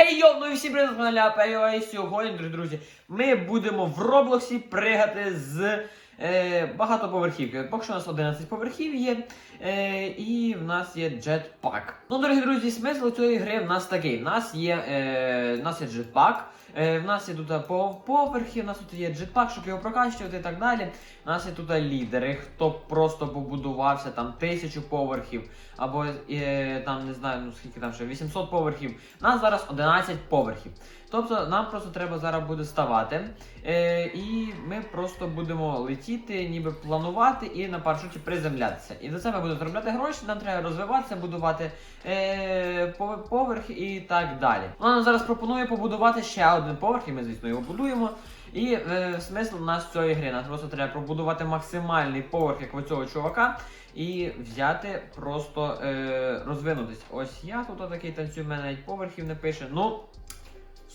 Ей йо, ну і всім привіт, мене Ляпеєва, і сьогодні, дорогі друзі, ми будемо в Роблоксі пригати з е, багатоповерхівки. Поки що у нас 11 поверхів є, е, і в нас є джетпак. Ну, дорогі друзі, смисл цієї гри в нас такий. В нас є, е, в нас є джетпак, е, в нас є тут поверхи, в нас тут є джетпак, щоб його прокачувати і так далі. У нас є тут лідери, хто просто побудувався там тисячу поверхів, або е, там не знаю, ну скільки там ще 800 поверхів. У нас зараз 11 поверхів. Тобто нам просто треба зараз буде ставати. Е, і ми просто будемо летіти, ніби планувати і на парашуті приземлятися. І за це ми будемо заробляти гроші, нам треба розвиватися, будувати е, поверх і так далі. Вона нам зараз пропонує побудувати ще один поверх, і ми, звісно, його будуємо. І е, смисл у нас цієї гри. Нам просто треба пробудувати максимальний поверх, як у цього чувака, і взяти, просто е, розвинутись. Ось я тут такий танцюю, в мене навіть поверхів не пише. Ну,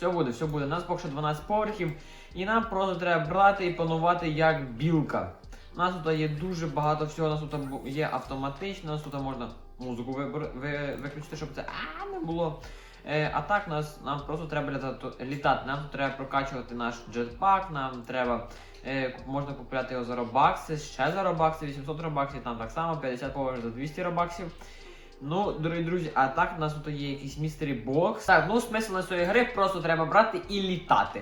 все буде, все буде. У нас поки що 12 поверхів, і нам просто треба брати і планувати як білка. У нас тут є дуже багато всього, у нас тут є автоматично, у нас тут можна музику виключити, щоб це а, не було. Е, а так нас, нам просто треба літати. Нам треба прокачувати наш джетпак, нам треба е, можна купляти його за робакси, ще за робакси, 800 робаксів, там так само, 50 поверх за 200 робаксів. Ну, дорогі друзі, а так у нас тут є якийсь містері бокс. Так, ну смисл цієї гри просто треба брати і літати.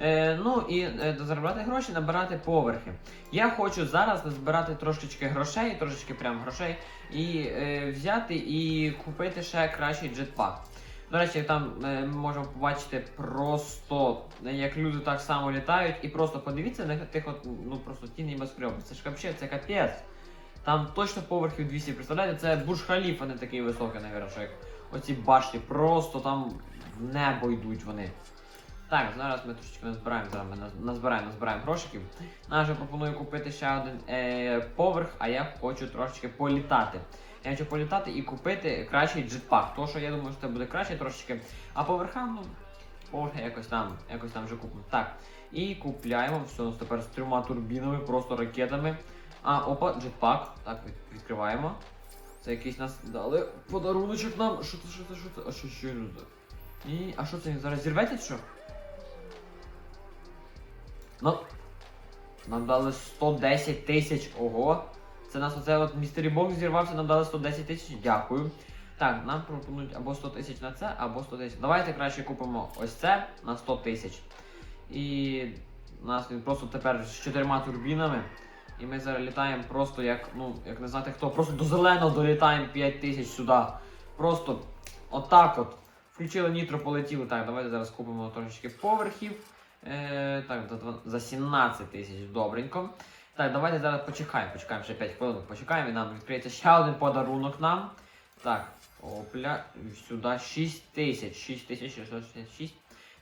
Е, ну і е, заробляти гроші, набирати поверхи. Я хочу зараз назбирати трошечки грошей, трошечки прям грошей, і е, взяти і купити ще кращий джетпак. До речі, там е, ми можемо побачити просто, як люди так само літають, і просто подивіться на тих от, ну просто ті небоскреби. Це ж вообще, це капець. Там точно поверхів 200, представляєте, це бурж халіфа не такий високий, навірно, що як оці башті, просто там в небо йдуть вони. Так, зараз ми трошечки назбираємо, зараз ми назбираємо, назбираємо грошиків. Нам пропоную купити ще один е, поверх, а я хочу трошечки політати. Я хочу політати і купити кращий джетпак. То, що я думаю, що це буде краще трошечки. А поверхам, ну, поверхи якось там, якось там вже купимо. Так. І купляємо все тепер з трьома турбінами, просто ракетами. А, опа, джетпак. Так, відкриваємо. Це якийсь нас дали подаруночок нам. Що це, що це, що це? А що ще люди? І. А що це зараз зірветься, що? Ну. Нам дали 110 тисяч. Ого. Це нас оце от містері бокс зірвався, нам дали 110 тисяч. Дякую. Так, нам пропонують або 100 тисяч на це, або 100 тисяч. Давайте краще купимо ось це на 100 тисяч. І у нас він просто тепер з чотирма турбінами. І ми зараз літаємо просто як, ну, як не знати хто, просто до зеленого долітаємо 5 тисяч сюди. Просто отак от. Включили нітро, полетіли. Так, давайте зараз купимо трошечки поверхів. Е, так, за, за 17 тисяч добренько. Так, давайте зараз почекаємо, почекаємо ще 5 хвилин, почекаємо і нам відкриється ще один подарунок нам. Так, опля, сюди 6 тисяч, 6 тисяч 666.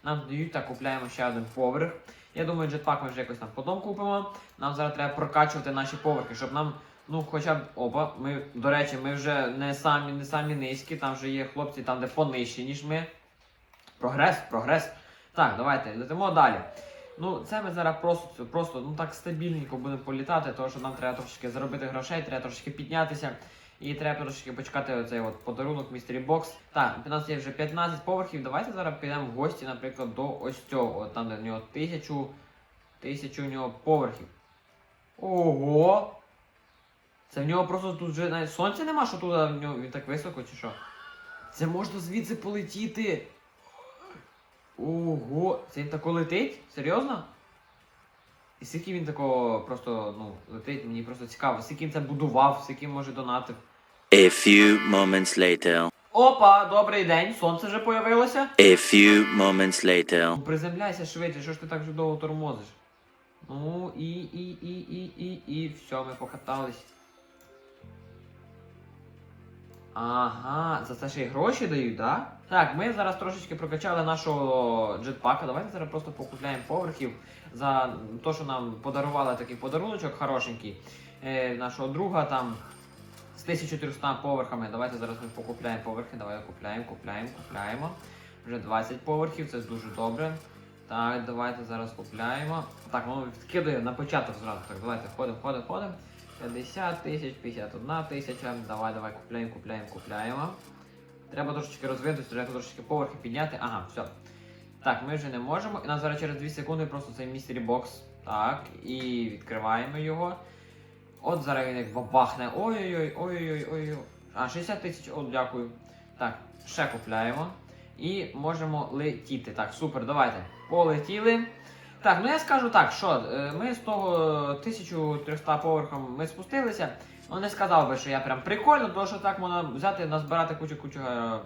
Нам дають, так, купляємо ще один поверх. Я думаю, джетпак ми вже якось там потім купимо. Нам зараз треба прокачувати наші поверхи, щоб нам, ну, хоча б опа, ми, до речі, ми вже не самі, не самі низькі, там вже є хлопці там, де понижчі, ніж ми. Прогрес, прогрес. Так, давайте летимо далі. Ну, це ми зараз просто, просто ну так стабільненько будемо політати, тому що нам треба трошечки заробити грошей, треба трошечки піднятися. І треба трошечки почекати оцей от подарунок Містері Бокс. Так, у нас є вже 15 поверхів. Давайте зараз підемо в гості, наприклад, до ось цього. От там, де в нього тисячу, тисячу у нього поверхів. Ого! Це в нього просто тут вже навіть сонця нема, що тут в нього він так високо, чи що? Це можна звідси полетіти. Ого, це він тако летить? Серйозно? І скільки він такого просто ну, летить, мені просто цікаво, скільки він це будував, скільки може донатив. A few moments later. Опа, добрий день, сонце вже появилося. A few moments later. Ну, Приземляйся швидше, що ж ти так вже довго тормозиш? Ну і, і, і, і, і, і, все, ми покатались. Ага, за це ще й гроші дають, да? Так, ми зараз трошечки прокачали нашого джетпака. Давайте зараз просто покупляємо поверхів за те, що нам подарували такий подаруночок хорошенький. Е, нашого друга там з 1400 поверхами. Давайте зараз ми покупляємо поверхи. Давайте купляємо, купляємо, купляємо. Вже 20 поверхів, це дуже добре. Так, давайте зараз купляємо. Так, воно відкидає на початок зразу. Так, давайте входимо, входимо, входимо. 50 тисяч, 51 тисяча. Давай, давай, купляємо, купляємо, купляємо. Треба трошечки розвинутися, треба трошечки поверхи підняти. Ага, все. Так, ми вже не можемо. І нас зараз через 2 секунди просто цей містері бокс. Так, і відкриваємо його. От зараз він як бабахне. Ой-ой-ой, ой-ой-ой. А, 60 тисяч, от дякую. Так, ще купляємо. І можемо летіти. Так, супер, давайте. Полетіли. Так, ну я скажу так, що е, ми з того 1300 поверхом ми спустилися. Ну не сказав би, що я прям прикольно, тому що так можна взяти, назбирати кучу-кучу е,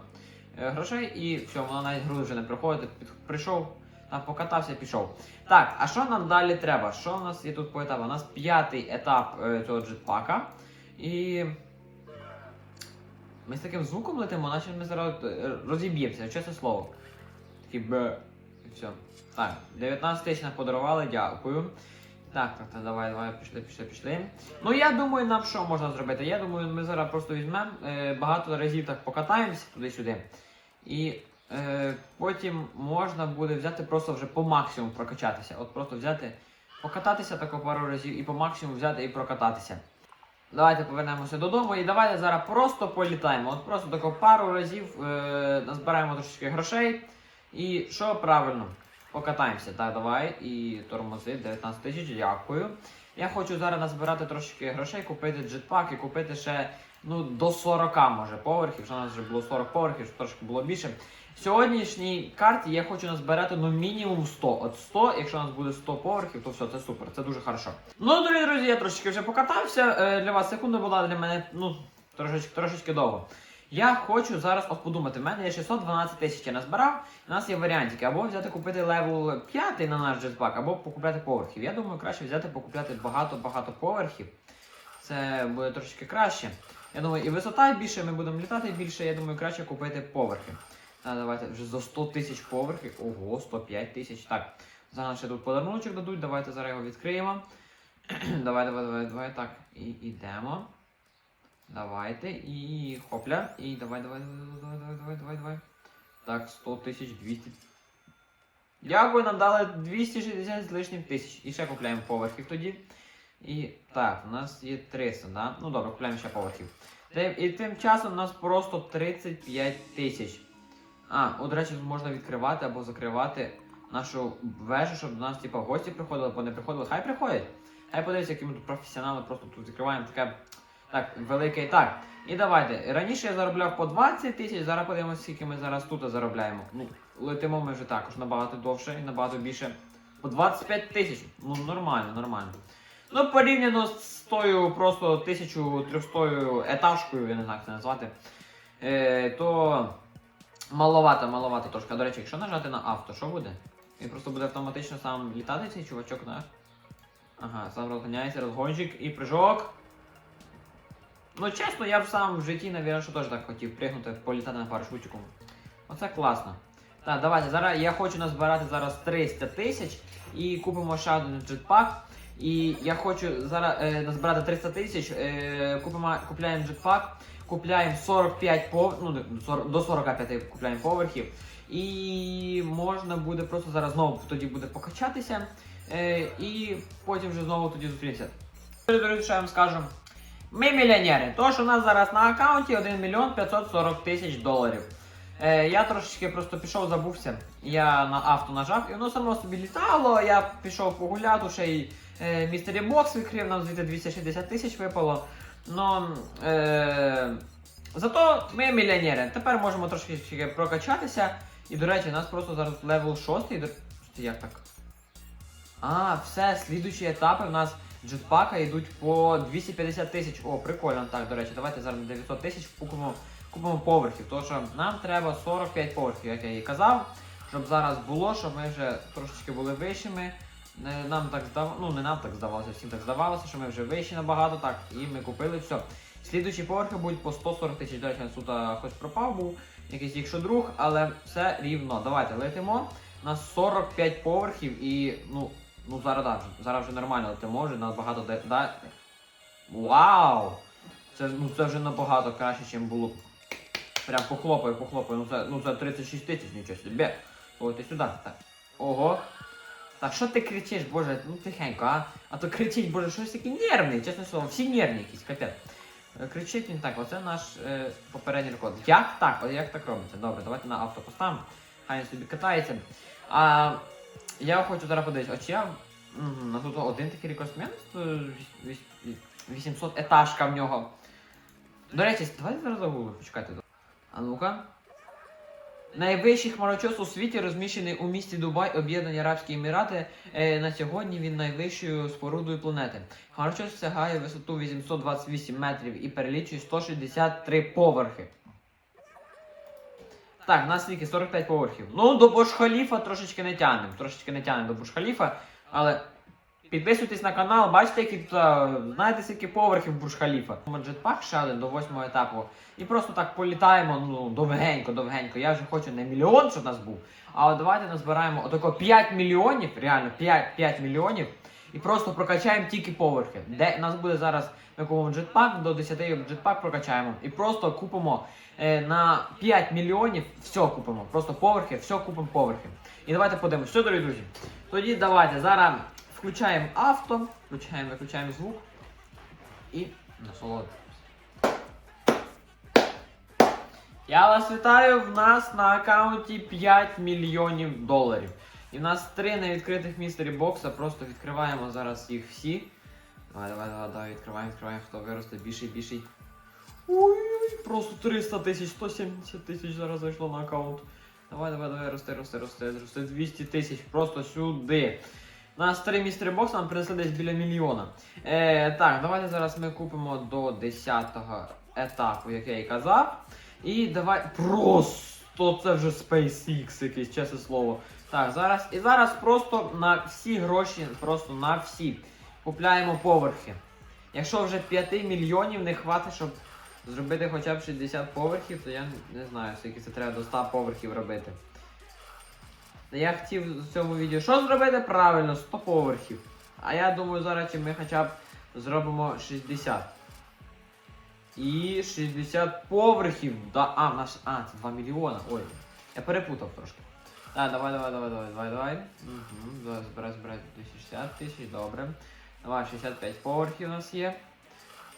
е, грошей і все, воно навіть гру вже не проходить. Під- Прийшов, там покатався, пішов. Так, а що нам далі треба? Що в нас є тут по етапу? У нас п'ятий етап е, цього джетпака. І. Ми з таким звуком летимо, наче ми зараз розіб'ємося, чесне слово. Такий бе. І все. Так, 19 тисяч подарували, дякую. Так, так, так, давай, давай, пішли, пішли, пішли. Ну я думаю, нам що можна зробити? Я думаю, ми зараз просто візьмемо, е, багато разів так покатаємося туди-сюди. І е, потім можна буде взяти просто вже по максимуму прокачатися. От просто взяти, покататися тако пару разів і по максимуму взяти і прокататися. Давайте повернемося додому і давайте зараз просто політаємо. От просто тако пару разів е, назбираємо трошечки грошей. І що правильно? Покатаємося. Так, давай. І тормози 19 тисяч, дякую. Я хочу зараз назбирати трошечки грошей, купити джетпак і купити ще ну, до 40 може поверхів. Що у нас вже було 40 поверхів, щоб трошки було більше. В сьогоднішній карті я хочу назбирати ну мінімум 100. От 100, якщо у нас буде 100 поверхів, то все, це супер, це дуже хорошо. Ну, дорогі друзі, я трошечки вже покатався. Е, Для вас секунда була, для мене ну, трошечки, трошечки довго. Я хочу зараз от подумати, в мене є 612 тисяч я назбирав. У нас є варіантики, або взяти купити левел 5 на наш джетпак, або покупляти поверхів. Я думаю, краще взяти покупляти багато-багато поверхів. Це буде трошечки краще. Я думаю, і висота більше, ми будемо літати більше, я думаю, краще купити поверхи. А, давайте вже за 100 тисяч поверхів. Ого, 105 тисяч. Так, зараз ще тут подаруночок дадуть, давайте зараз його відкриємо. давай, давай, давай, давай. Так, і йдемо. Давайте. І хопля. І давай, давай, давай, давай, давай, давай, давай. Так, 100 тисяч 200. Дякую, нам дали 260 з лишнім тисяч. І ще купляємо поверхів тоді. І так, у нас є 300, да? Ну добре, купляємо ще поверхів. І тим часом у нас просто 35 тисяч. А, от, речі, можна відкривати або закривати нашу вежу, щоб до нас типу, гості приходили, або не приходили. Хай приходять. Хай подивіться, які ми тут професіонали, просто тут відкриваємо таке так, велике і так. І давайте. Раніше я заробляв по 20 тисяч, зараз подивимося, скільки ми зараз тут заробляємо. Ну, летимо ми вже також набагато довше і набагато більше. По 25 тисяч. Ну, нормально, нормально. Ну, порівняно з тою просто 1300 етажкою, я не знаю, як це назвати, е, то маловато, маловато трошки. До речі, якщо нажати на авто, що буде? Він просто буде автоматично сам літати цей чувачок, наш. Ага, сам розганяється, розгончик і прыжок. Ну, чесно, я б сам в житті, навірно, що теж так хотів пригнути, політати на парашутику. Оце класно. Так, давайте, зараз я хочу назбирати зараз 300 тисяч і купимо ще один джетпак. І я хочу зараз е, назбирати 300 тисяч, е, купимо, купляємо джетпак, купляємо 45 пов... ну, 40 до 45 купляємо поверхів. І можна буде просто зараз знову тоді буде покачатися. Е, і потім вже знову тоді. Друзі, що я вам скажу? Ми мільйонери. Тож у нас зараз на аккаунті 1 мільйон 540 тисяч доларів. Е, я трошечки просто пішов, забувся. Я на авто нажав, і воно само собі літало. Я пішов погуляти, ще й е, містері бокс відкрив, нам звідти 260 тисяч випало. Ну, е, зато ми мільйонери. Тепер можемо трошки прокачатися. І, до речі, у нас просто зараз левел 6. Як так? А, все, слідуючі етапи в нас джетпака йдуть по 250 тисяч. О, прикольно. Так, до речі, давайте зараз на 900 тисяч купимо, купимо поверхів. Тому що нам треба 45 поверхів, як я і казав. Щоб зараз було, щоб ми вже трошечки були вищими. Не- Нам так здав... ну не нам так здавалося, всім так здавалося, що ми вже вищі набагато, так, і ми купили все. Слідуючі поверхи будуть по 140 тисяч. До речі, тут хтось пропав був, якийсь якщо друг, але все рівно. Давайте летимо. У нас 45 поверхів і ну, ну зараз вже- зараз вже нормально летимо, вже набагато де. Да... Вау! Це, ну, це вже набагато краще, ніж було. Прям похлопаю, похлопаю. Ну це, ну це 36 тисяч, нічого собі. Ой, ти сюди. Так. Ого. Так що ти кричиш, боже, ну тихенько, а? А то кричить, боже, щось такий нервний, чесне слово, всі нервні якісь, капець. Е, Кричить він так, оце наш е, попередній рекорд. Як так? Як так робиться? Добре, давайте на авто поставимо. Хай він собі катається. А я хочу зараз подивитися, а чи я. На тут один такий рекордсмен, е, віс- віс- 800 етажка в нього. До речі, давайте зараз загуглимо, почекайте. А ну-ка. Найвищий хмарочос у світі розміщений у місті Дубай, Об'єднані Арабські Емірати. Е, на сьогодні він найвищою спорудою планети. Хмарочос сягає висоту 828 метрів і перелічує 163 поверхи. Так, на скільки 45 поверхів. Ну, до Бурж-Халіфа трошечки не тягнемо. Трошечки не тягнемо до Бурж-Халіфа, але підписуйтесь на канал, бачите, які тут, знаєте, скільки поверхів Бурж-Халіфа. Джетпак ще один до восьмого етапу. І просто так політаємо, ну, довгенько, довгенько. Я вже хочу не мільйон, щоб у нас був. А от давайте назбираємо отако 5 мільйонів, реально 5, 5 мільйонів. І просто прокачаємо тільки поверхи. Де у нас буде зараз ми джетпак, до 10 джетпак прокачаємо. І просто купимо е, на 5 мільйонів все купимо. Просто поверхи, все купимо поверхи. І давайте подивимося. Що, дорогі друзі? Тоді давайте зараз включаємо авто, включаємо, виключаємо звук і насолоджуємося. Я вас вітаю. В нас на аккаунті 5 мільйонів доларів. І в нас три невідкритих містері бокса. Просто відкриваємо зараз їх всі. Давай, давай, давай, давай, відкриваємо, відкриваємо, хто виросте більший, більший. Ой, просто 300 тисяч, 170 тисяч зараз зайшло на аккаунт. Давай, давай, давай, рости, рости, рости, рости 200 тисяч, просто сюди. У нас три містери бокса нам принесли десь біля мільйона. Е, так, давайте зараз ми купимо до 10-го етапу, як я і казав. І давай. Просто це вже SpaceX якийсь, чесне слово. Так, зараз. І зараз просто на всі гроші, просто на всі. Купляємо поверхи. Якщо вже 5 мільйонів не хватить, щоб зробити хоча б 60 поверхів, то я не знаю, скільки це треба до 100 поверхів робити. Я хотів в цьому відео що зробити? Правильно, 100 поверхів. А я думаю, зараз ми хоча б зробимо 60. І 60 поверхів. Да, а, в нас. А, це 2 мільйона. Ой. Я перепутав трошки. Так, давай, давай, давай, давай, давай, давай. Угу, збирай, збирай 260 тисяч, добре. Давай, 65 поверхів у нас є.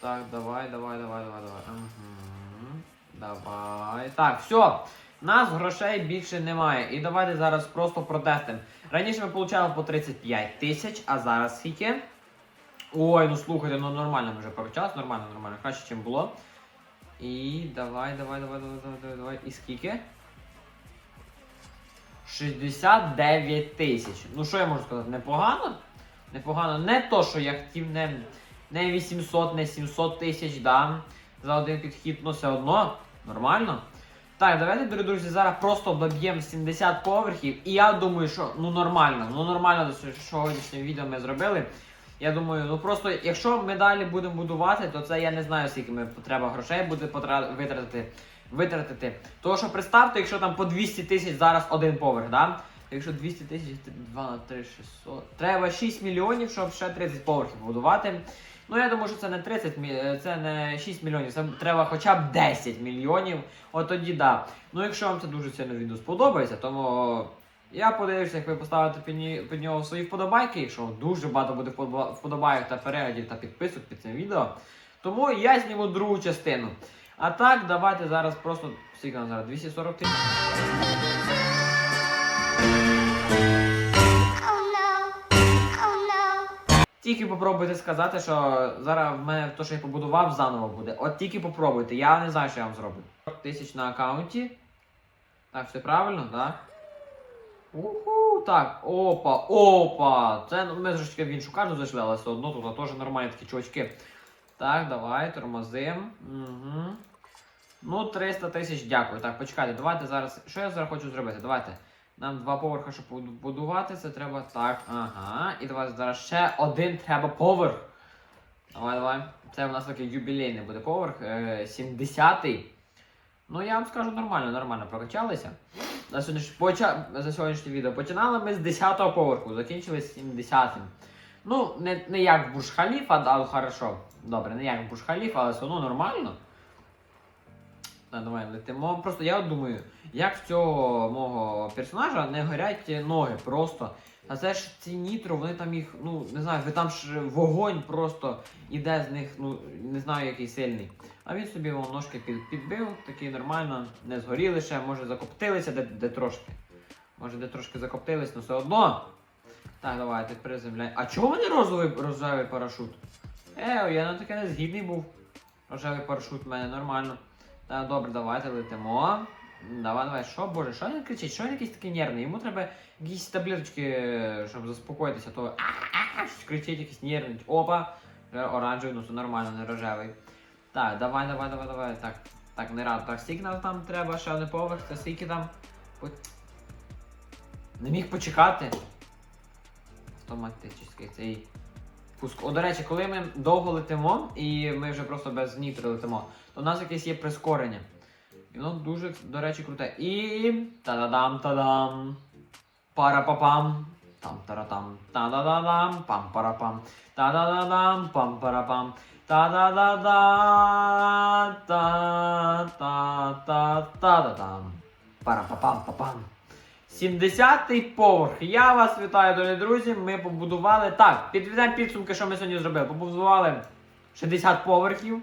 Так, давай, давай, давай, давай, давай. Угу. Давай. Так, все. Нас грошей більше немає. І давайте зараз просто протестимо. Раніше ми получали по 35 тисяч, а зараз скільки? Ой, ну слухайте, ну нормально вже прокачалось, нормально, нормально, краще, ніж було. І давай, давай, давай, давай, давай, давай, давай. І скільки? 69 тисяч. Ну що я можу сказати? Непогано? Непогано. Не то, що я хотів, не, не 800, не 700 тисяч, да. За один підхід, ну все одно. Нормально. Так, давайте, дорогі друзі, зараз просто доб'ємо 70 поверхів. І я думаю, що ну нормально, ну нормально до сьогоднішнього відео ми зробили. Я думаю, ну просто якщо ми далі будемо будувати, то це я не знаю, скільки ми треба грошей буде витратити. Витратити. Тому що представте, якщо там по 200 тисяч зараз один поверх, да? Якщо 200 тисяч, 2 на 3, 600. Треба 6 мільйонів, щоб ще 30 поверхів будувати. Ну я думаю, що це не 30 мі- це не 6 мільйонів, це треба хоча б 10 мільйонів. От тоді да. Ну якщо вам це дуже сильно відео сподобається, тому я подивлюся, як ви поставите під нього свої вподобайки, якщо дуже багато буде вподобайок та переглядів та підписок під цим відео. Тому я зніму другу частину. А так, давайте зараз просто скільки зараз 240 тисяч. Тільки попробуйте сказати, що зараз в мене те, що я побудував, заново буде. От тільки попробуйте, я не знаю, що я вам зроблю. 40 тисяч на аккаунті. Так, все правильно, так? Уху, так, опа, опа. Це ну, ми трошки в іншу карту зайшли, але все одно тут теж нормальні такі чувачки. Так, давай, тормозим. Угу. Ну, 300 тисяч, дякую. Так, почекайте, давайте зараз. Що я зараз хочу зробити? Давайте. Нам два поверхи, щоб буду- будувати, це треба так. Ага. І давайте зараз ще один треба поверх. Давай, давай. Це у нас такий юбілейний буде поверх. Е, 70-й. Ну, я вам скажу нормально, нормально прокачалися. За сьогоднішнє, поча... за сьогоднішнє відео. Починали ми з 10-го поверху, закінчили з 70-м. Ну, не, не як в Бурж-Халіфа, да, хорошо. Добре, не як в Бурж-Халіфа, але все одно нормально. Давай летимо. Просто я думаю, як в цього мого персонажа не горять ноги просто. А це ж ці нітро, вони там їх, ну не знаю, ви там ж вогонь просто іде з них, ну не знаю який сильний. А він собі вон ножки під, підбив, такий нормально, не згоріли ще, може закоптилися де, де трошки. Може де трошки закоптились, але все одно. Так, давайте приземляємо. А чого в мене розовий рожевий парашут? Е, я на таке не згідний був. Рожевий парашут в мене нормально. Так, добре, давайте летимо. Давай, давай, що, боже, що він кричить? Що він якийсь такий нервний? Йому треба якісь таблеточки, щоб заспокоїтися, то кричить, якийсь нервний. Опа! Оранжевий, ну це нормально, не рожевий. Так, давай, давай, давай, давай. Так, так, не рад. Так, скільки нам там треба, ще один поверх, це скільки там. Не міг почекати. Автоматичний цей пуск. О, до речі, коли ми довго летимо, і ми вже просто без нітри летимо, то в нас якесь є прискорення. І воно дуже, до речі, круте. І. Та-да-дам, та-дам. Пара-па-пам. Там таратам. Та-да-да-дам. Пам-пара-пам. Та-да-да-дам. Пам-пара-пам. Та-да-да-да. Та-та-та-та-да-дам. Пара-па-пам-па-пам. 70-й поверх. Я вас вітаю, дорогі друзі. Ми побудували. Так, підведемо підсумки, що ми сьогодні зробили. Побудували 60 поверхів.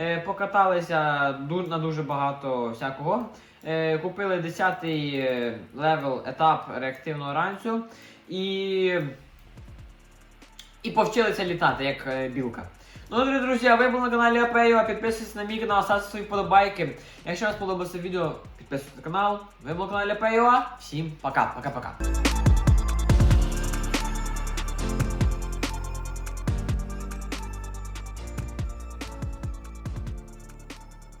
Е, покаталися на дуже багато всякого. Е, купили 10-й е, левел етап реактивного ранцю і. І повчилися літати, як білка. Ну, дорогі друзі, а ви були на каналі Апею, підписуйтесь на мій канал, ставте свої вподобайки. Якщо вам сподобалося відео, підписуйтесь на канал. Ви були на каналі Апею. Всім пока, пока-пока.